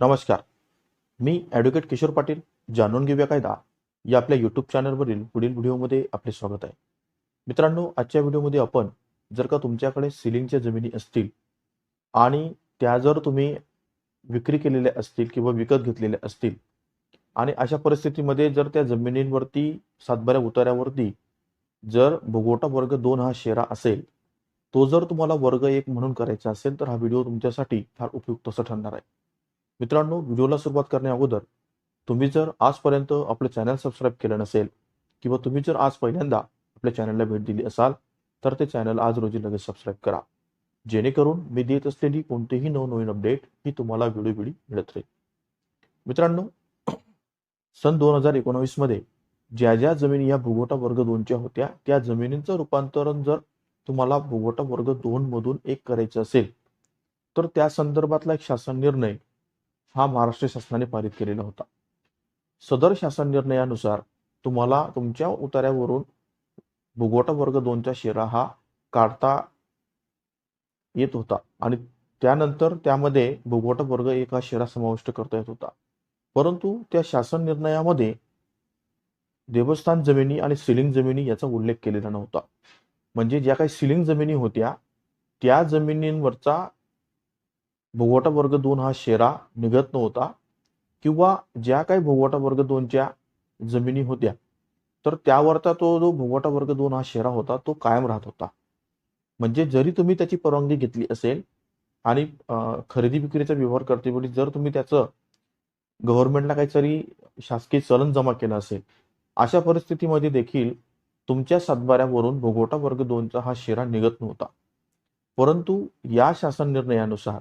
नमस्कार. मी ॲडव्होकेट किशोर पाटील जाणून घेऊया कायदा. या आपल्या यूट्यूब चॅनलवरील पुढील व्हिडिओमध्ये आपले स्वागत आहे. मित्रांनो आजच्या व्हिडिओमध्ये आपण जर का तुमच्याकडे सिलिंगच्या जमिनी असतील आणि त्या जर तुम्ही विक्री केलेल्या असतील किंवा विकत घेतलेल्या असतील आणि अशा परिस्थितीमध्ये जर त्या जमिनींवरती सातबाऱ्या उतार्यावरती जर भोगोटा वर्ग दोन हा शेरा असेल तो जर तुम्हाला वर्ग एक म्हणून करायचा असेल तर हा व्हिडिओ तुमच्यासाठी फार उपयुक्त असं ठरणार आहे. मित्रांनो व्हिडिओला सुरुवात करण्या अगोदर तुम्ही जर आजपर्यंत आपलं चॅनल सबस्क्राईब केलं नसेल किंवा तुम्ही जर आज पहिल्यांदा आपल्या चॅनलला भेट दिली असाल तर ते चॅनल आज रोजी लगेच सबस्क्राईब करा. जेणेकरून मी देत असलेली कोणतीही नवनवीन अपडेट ही तुम्हाला वेळोवेळी मिळत राहील. मित्रांनो सन दोन हजार एकोणावीसमध्ये ज्या ज्या जमिनी या भूगोटा वर्ग दोनच्या होत्या त्या जमिनींचं रूपांतरण जर तुम्हाला भूगोटा वर्ग दोन मधून एक करायचं असेल तर त्या संदर्भातला एक शासन निर्णय हा महाराष्ट्र शासनाने पारित केलेला होता. सदर शासन निर्णयानुसार तुम्हाला तुमच्या उतार्यावरून भूगोटा वर्ग दोनचा शिरा हा काढता येत होता आणि त्यानंतर त्यामध्ये भूगोटा वर्ग एक हा शिरा समाविष्ट करता येत होता. परंतु त्या शासन निर्णयामध्ये देवस्थान जमिनी आणि सिलिंग जमिनी याचा उल्लेख केलेला नव्हता. म्हणजे ज्या काही सिलिंग जमिनी होत्या त्या जमिनींवरचा भोगवटा वर्ग दोन हा शेरा निघत नव्हता किंवा ज्या काही भोगवटा वर्ग दोनच्या जमिनी होत्या तर त्यावरचा तो जो भोगवटा वर्ग दोन हा शेरा होता तो कायम राहत होता. म्हणजे जरी तुम्ही त्याची परवानगी घेतली असेल आणि खरेदी विक्रीचा व्यवहार करतेवेळी जर तुम्ही त्याचं गव्हर्नमेंटला काहीतरी शासकीय चलन जमा केलं असेल अशा परिस्थितीमध्ये देखील तुमच्या सातबाऱ्यावरून भोगवटा वर्ग दोनचा हा शेरा निघत नव्हता. परंतु या शासन निर्णयानुसार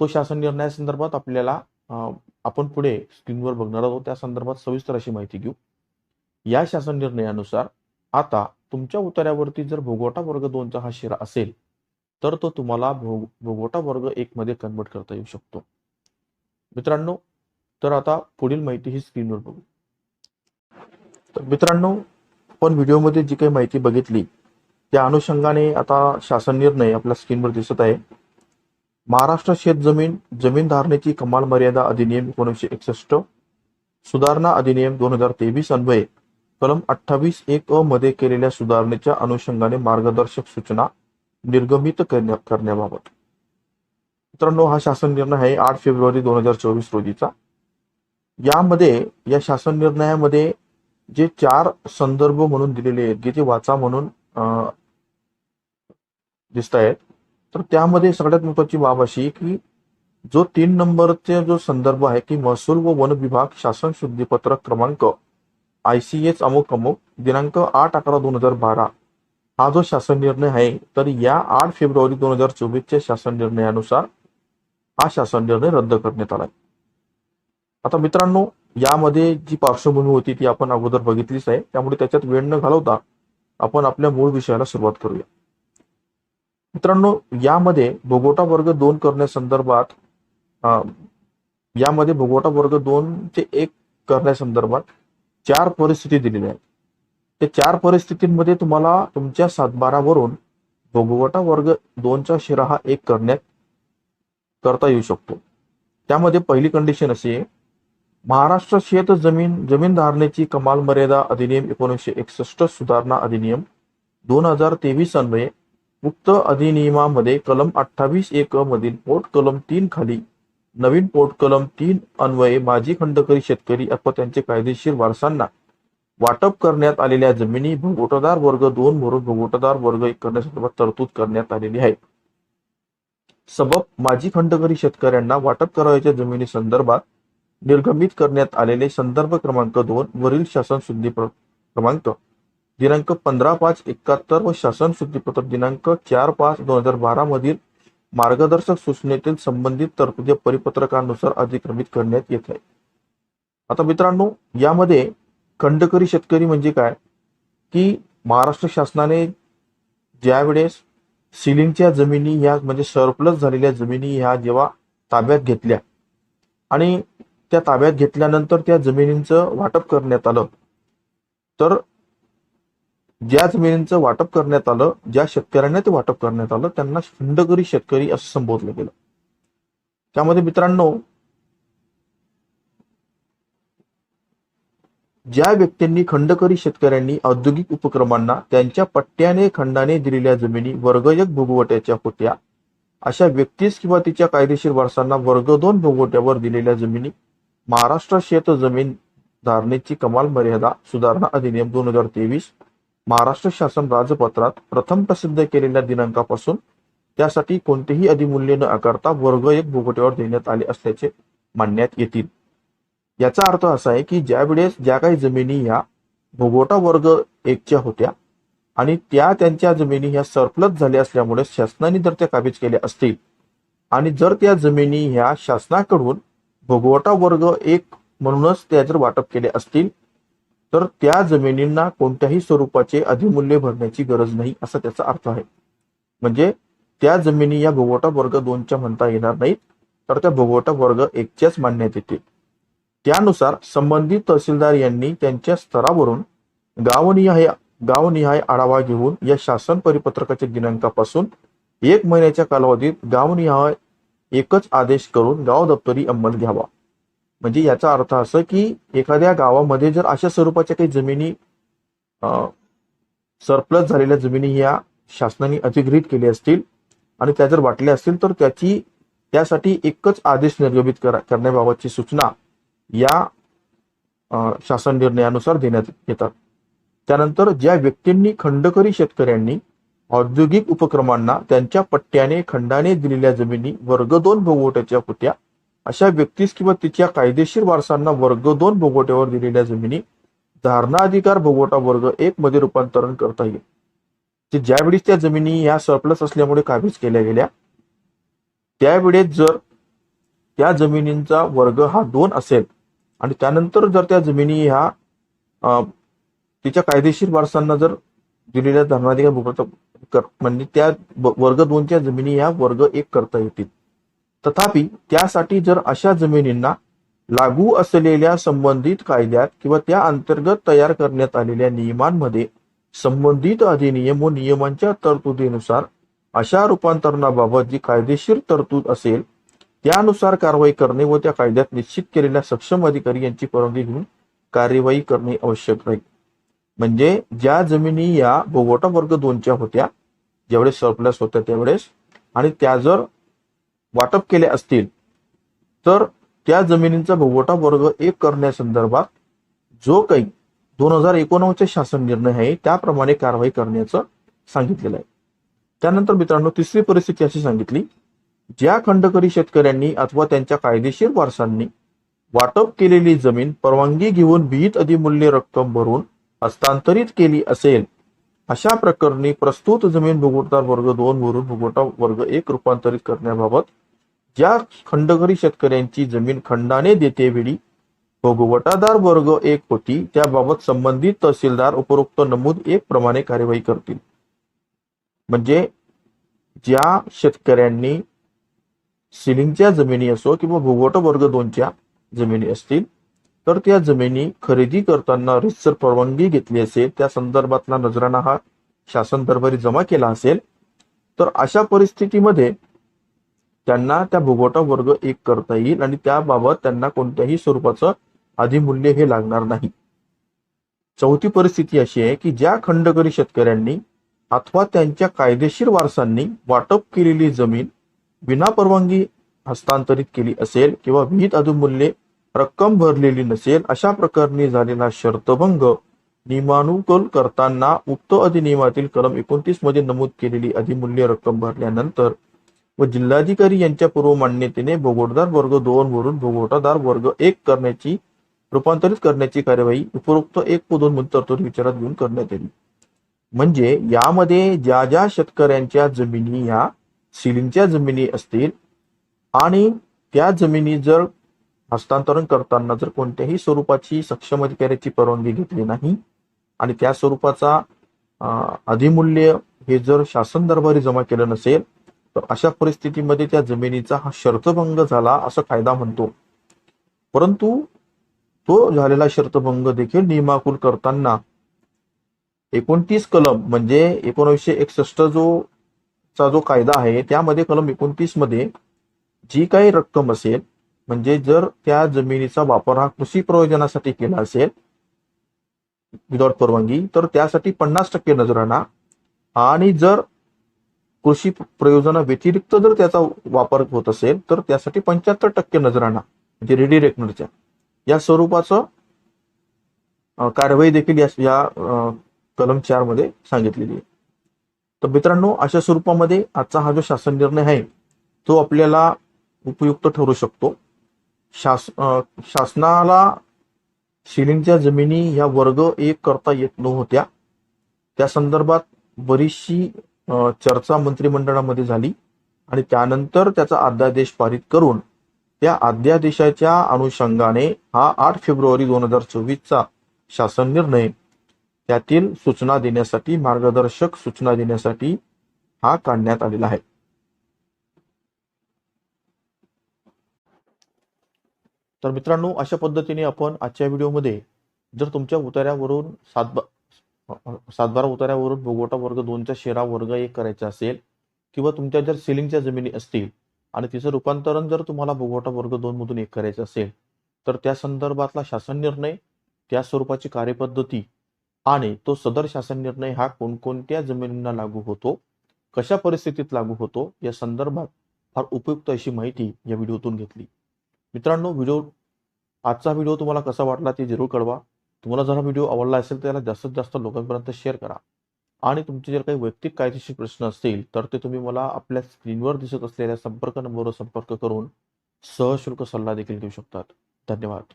तो शासन निर्णयासंदर्भात आपल्याला आपण पुढे स्क्रीनवर बघणार आहोत. त्या संदर्भात सविस्तर अशी माहिती घेऊ. या शासन निर्णयानुसार आता तुमच्या उतार्यावरती जर भोगवटा वर्ग दोनचा हा शेरा असेल तर तो तुम्हाला भोग भोगवटा वर्ग एक मध्ये कन्वर्ट करता येऊ शकतो. मित्रांनो तर आता पुढील माहिती ही स्क्रीनवर बघू. तर मित्रांनो आपण व्हिडिओमध्ये जी काही माहिती बघितली त्या अनुषंगाने आता शासन निर्णय आपल्या स्क्रीनवर दिसत आहे. महाराष्ट्र शेत जमीन जमीन धारणेची कमाल मर्यादा अधिनियम एकोणीसशे एकसष्ट सुधारणा अधिनियम दोन हजार तेवीस अन्वये कलम अठ्ठावीस एक अ मध्ये केलेल्या सुधारणेच्या अनुषंगाने मार्गदर्शक सूचना निर्गमित करण्या करण्याबाबत. मित्रांनो हा शासन निर्णय आहे आठ फेब्रुवारी दोन हजार चोवीस रोजीचा. यामध्ये या शासन निर्णयामध्ये जे चार संदर्भ म्हणून दिलेले आहेत जे ते वाचा म्हणून अं, दिसत आहेत तर त्यामध्ये सगळ्यात महत्वाची बाब अशी की जो तीन नंबरचे जो संदर्भ आहे की महसूल व वन विभाग शासन शुद्धीपत्रक क्रमांक आय सी एच अमुक अमुक दिनांक आठ अकरा दोन हजार बारा हा जो शासन निर्णय आहे तर या आठ फेब्रुवारी दोन हजार चोवीसच्या शासन निर्णयानुसार हा शासन निर्णय रद्द करण्यात आला आता मित्रांनो यामध्ये जी पार्श्वभूमी होती ती आपण अगोदर बघितलीच आहे. त्यामुळे त्याच्यात वेळ न घालवता आपण आपल्या मूळ विषयाला सुरुवात करूया. मित्रांनो यामध्ये भोगोटा वर्ग दोन करण्यासंदर्भात यामध्ये भोगोटा वर्ग दोन ते एक करण्यासंदर्भात चार परिस्थिती दिलेल्या आहेत. त्या चार परिस्थितींमध्ये तुम्हाला तुमच्या सातबारावरून भोगवटा वर्ग दोनचा शिरा हा एक करण्यात करता येऊ शकतो. त्यामध्ये पहिली कंडिशन अशी आहे महाराष्ट्र शेत जमीन जमीन धारणेची कमाल मर्यादा अधिनियम एकोणीसशे एकसष्ट सुधारणा अधिनियम दोन हजार तेवीस अन्वये मुक्त अधिनियमामध्ये कलम अठ्ठावीस एक मधील पोट कलम तीन खाली नवीन पोट कलम तीन अन्वये माजी खंडकरी शेतकरी अथवा त्यांचे कायदेशीर वारसांना वाटप करण्यात आलेल्या जमिनी भोगोटदार वर्ग दोन वरून भोगोटदार वर्ग एक करण्यासंदर्भात तरतूद करण्यात आलेली आहे. सबब माजी खंडकरी शेतकऱ्यांना वाटप करावयाच्या जमिनी संदर्भात निर्गमित करण्यात आलेले संदर्भ क्रमांक दोन वरील शासन शुद्धी प्र- क्रमांक दिनांक पंधरा पाच एकाहत्तर व शासन शुद्धीपत्रक दिनांक चार पाच दोन हजार बारा मधील मार्गदर्शक सूचनेतील संबंधित तरतुदी परिपत्रकानुसार अधिक्रमित करण्यात येत आहे. आता मित्रांनो यामध्ये खंडकरी शेतकरी म्हणजे काय? की महाराष्ट्र शासनाने ज्यावेळेस सिलिंगच्या जमिनी ह्या म्हणजे सरप्लस झालेल्या जमिनी ह्या जेव्हा ताब्यात घेतल्या आणि त्या ताब्यात घेतल्यानंतर त्या जमिनींचं वाटप करण्यात आलं तर ज्या जमिनींचं वाटप करण्यात आलं ज्या शेतकऱ्यांना ते वाटप करण्यात आलं त्यांना खंडकरी शेतकरी असं संबोधलं गेलं. त्यामध्ये मित्रांनो ज्या व्यक्तींनी खंडकरी शेतकऱ्यांनी औद्योगिक उपक्रमांना त्यांच्या पट्ट्याने खंडाने दिलेल्या जमिनी वर्गयक भोगवट्याच्या होत्या अशा व्यक्तीस किंवा तिच्या कायदेशीर वारसांना वर्ग दोन भोगवट्यावर दिलेल्या जमिनी महाराष्ट्र शेत जमीन धारणेची कमाल मर्यादा सुधारणा अधिनियम दोन हजार तेवीस महाराष्ट्र शासन राजपत्रात प्रथम प्रसिद्ध केलेल्या दिनांकापासून त्यासाठी कोणतेही अधिमूल्य न आकारता वर्ग एक भोगवट्यावर देण्यात आले असल्याचे मानण्यात येतील. याचा अर्थ असा आहे की ज्या वेळेस ज्या काही जमिनी ह्या भोगवटा वर्ग एकच्या होत्या आणि त्या त्यांच्या जमिनी ह्या सरप्लस झाल्या असल्यामुळे शासनाने जर त्या काबीज केल्या असतील आणि जर त्या जमिनी ह्या शासनाकडून भोगवटा वर्ग एक म्हणूनच त्या जर वाटप केले असतील तर त्या जमिनींना कोणत्याही स्वरूपाचे अधिमूल्य भरण्याची गरज नाही असा त्याचा अर्थ आहे. म्हणजे त्या जमिनी या भोगवटा वर्ग दोनच्या म्हणता येणार नाहीत तर त्या भोगवटा वर्ग एकच्याच मानण्यात येतील त्यानुसार संबंधित तहसीलदार यांनी त्यांच्या स्तरावरून गावनिहाय गावनिहाय आढावा घेऊन या शासन परिपत्रकाच्या दिनांकापासून एक महिन्याच्या कालावधीत गावनिहाय एकच आदेश करून गाव दप्तरी अंमल घ्यावा. म्हणजे याचा अर्थ असं की एखाद्या गावामध्ये जर अशा स्वरूपाच्या काही जमिनी सरप्लस झालेल्या जमिनी या शासनाने अधिग्रहित केल्या असतील आणि त्या जर वाटल्या असतील तर त्याची त्यासाठी एकच आदेश निर्गमित करा करण्याबाबतची सूचना या शासन निर्णयानुसार देण्यात येतात. त्यानंतर ज्या व्यक्तींनी खंडकरी शेतकऱ्यांनी औद्योगिक उपक्रमांना त्यांच्या पट्ट्याने खंडाने दिलेल्या जमिनी वर्ग दोन भोगवट्याच्या होत्या अशा व्यक्तीस किंवा तिच्या कायदेशीर वारसांना वर्ग दोन भोगवट्यावर दिलेल्या जमिनी धारणा अधिकार भोगवटा वर्ग एक मध्ये रूपांतरण करता येईल. ते ज्यावेळी त्या जमिनी या सरप्लस असल्यामुळे काबीज केल्या गेल्या त्यावेळेस जर त्या जमिनींचा वर्ग हा दोन असेल आणि त्यानंतर जर त्या जमिनी ह्या तिच्या कायदेशीर वारसांना जर दिलेल्या धरणाधिकार भूगोल म्हणजे त्या वर्ग दोनच्या जमिनी ह्या वर्ग एक करता येतील. तथापि त्यासाठी जर अशा जमिनींना लागू असलेल्या संबंधित कायद्यात किंवा त्या अंतर्गत तयार करण्यात आलेल्या नियमांमध्ये संबंधित अधिनियम व नियमांच्या तरतुदीनुसार अशा रूपांतरणाबाबत जी कायदेशीर तरतूद असेल त्यानुसार कारवाई करणे व त्या कायद्यात निश्चित केलेल्या सक्षम अधिकारी यांची परवानगी घेऊन कार्यवाही करणे आवश्यक राहील. म्हणजे ज्या जमिनी या भोगवटा वर्ग दोनच्या होत्या ज्यावेळेस सरप्लस होत्या त्यावेळेस आणि त्या जर वाटप केले असतील तर त्या जमिनींचा भोगवटा वर्ग एक करण्यासंदर्भात जो काही दोन हजार एकोणनव्वदचे शासन निर्णय आहे त्याप्रमाणे कारवाई करण्याचं सांगितलेलं आहे. त्यानंतर मित्रांनो तिसरी परिस्थिती अशी सांगितली ज्या खंडकरी शेतकऱ्यांनी अथवा त्यांच्या कायदेशीर वारसांनी वाटप केलेली जमीन परवानगी घेऊन विहित अधिमूल्य रक्कम भरून हस्तांतरित केली असेल अशा प्रकरणी प्रस्तुत जमीन भुगवटदार वर्ग दोन वरून भुगवटा वर्ग एक रूपांतरित करण्याबाबत ज्या खंडकरी शेतकऱ्यांची जमीन खंडाने देतेवेळी भोगवटादार वर्ग एक होती त्याबाबत संबंधित तहसीलदार उपरोक्त नमूद एक प्रमाणे कार्यवाही करतील. म्हणजे ज्या शेतकऱ्यांनी सिलिंगच्या जमिनी असो किंवा भोगवट वर्ग दोनच्या जमिनी असतील तर त्या जमिनी खरेदी करताना रितसर परवानगी घेतली असेल त्या संदर्भातला नजराणा हा शासन दरबारी जमा केला असेल तर अशा परिस्थितीमध्ये त्यांना त्या भोगवटा वर्ग एक करता येईल आणि त्याबाबत त्यांना कोणत्याही स्वरूपाचं अधिमूल्य हे लागणार नाही. चौथी परिस्थिती अशी आहे की ज्या खंडकरी शेतकऱ्यांनी अथवा त्यांच्या कायदेशीर वारसांनी वाटप केलेली जमीन विना परवानगी हस्तांतरित केली असेल किंवा विहित अधिमूल्य रक्कम भरलेली नसेल अशा प्रकरणी झालेला शर्तभंग नियमानुकूल करताना उक्त अधिनियमातील कलम एकोणतीसमध्ये नमूद केलेली अधिमूल्य रक्कम भरल्यानंतर व जिल्हाधिकारी यांच्या पूर्व मान्यतेने भोगोटदार वर्ग दोन वरून भोगोटादार वर्ग एक करण्याची रूपांतरित करण्याची कार्यवाही उपरोक्त एक व दोन मध्ये विचारात घेऊन करण्यात येईल. म्हणजे यामध्ये ज्या ज्या शेतकऱ्यांच्या जमिनी ह्या सिलिंगच्या जमिनी असतील आणि त्या जमिनी जर हस्तांतरण करताना जर कोणत्याही स्वरूपाची सक्षम अधिकाऱ्याची परवानगी घेतली नाही आणि त्या स्वरूपाचा अधिमूल्य हे जर शासन दरबारी जमा केलं नसेल तर अशा परिस्थितीमध्ये त्या जमिनीचा हा शर्तभंग झाला असं कायदा म्हणतो. परंतु तो झालेला शर्तभंग देखील नियमाकुल करताना एकोणतीस कलम म्हणजे एकोणीसशे एकसष्ट जो चा जो कायदा आहे त्यामध्ये कलम एकोणतीसमध्ये जी काही रक्कम असेल म्हणजे जर त्या जमिनीचा वापर हा कृषी प्रयोजनासाठी केला असेल विदाउट परवानगी तर त्यासाठी पन्नास टक्के नजराणा आणि. जर कृषी प्रयोजना व्यतिरिक्त जर त्याचा वापर होत असेल तर त्यासाठी पंच्याहत्तर टक्के नजराणा म्हणजे रेडी रेकनरच्या. या स्वरूपाचं कारवाई देखील या या कलम चारमध्ये सांगितलेली आहे. तर मित्रांनो अशा स्वरूपामध्ये आजचा हा जो शासन निर्णय आहे तो आपल्याला उपयुक्त ठरू शकतो. शास शासनाला शिलिंगच्या जमिनी ह्या वर्ग एक करता येत नव्हत्या. त्या संदर्भात बरीचशी चर्चा मंत्रिमंडळामध्ये झाली आणि त्यानंतर त्याचा अध्यादेश पारित करून त्या अध्यादेशाच्या अनुषंगाने हा आठ फेब्रुवारी दोन हजार चोवीसचा शासन निर्णय त्यातील सूचना देण्यासाठी मार्गदर्शक सूचना देण्यासाठी हा काढण्यात आलेला आहे. तर मित्रांनो अशा पद्धतीने आपण आजच्या व्हिडिओमध्ये जर तुमच्या उतार्यावरून सातबा सातबारा उतार्यावरून भोगवटा वर्ग दोनचा शेरा वर्ग एक करायचा असेल किंवा तुमच्या जर सिलिंगच्या जमिनी असतील आणि तिचं रूपांतरण जर तुम्हाला भोगवटा वर्ग दोन मधून एक करायचं असेल तर त्या संदर्भातला शासन निर्णय त्या स्वरूपाची कार्यपद्धती आणि तो सदर शासन निर्णय हा कोणकोणत्या जमिनींना लागू होतो कशा परिस्थितीत लागू होतो या संदर्भात फार उपयुक्त अशी माहिती या व्हिडिओतून घेतली. मित्रांनो व्हिडिओ आजचा व्हिडिओ तुम्हाला कसा वाटला ते जरूर कळवा. तुम्हाला जर हा व्हिडिओ आवडला असेल तर त्याला जास्तीत जास्त लोकांपर्यंत शेअर करा. आणि तुमचे जर काही वैयक्तिक कायदेशीर प्रश्न असतील तर ते तुम्ही मला आपल्या स्क्रीनवर दिसत असलेल्या संपर्क नंबरवर संपर्क करून सहशुल्क सल्ला देखील देऊ शकतात. धन्यवाद.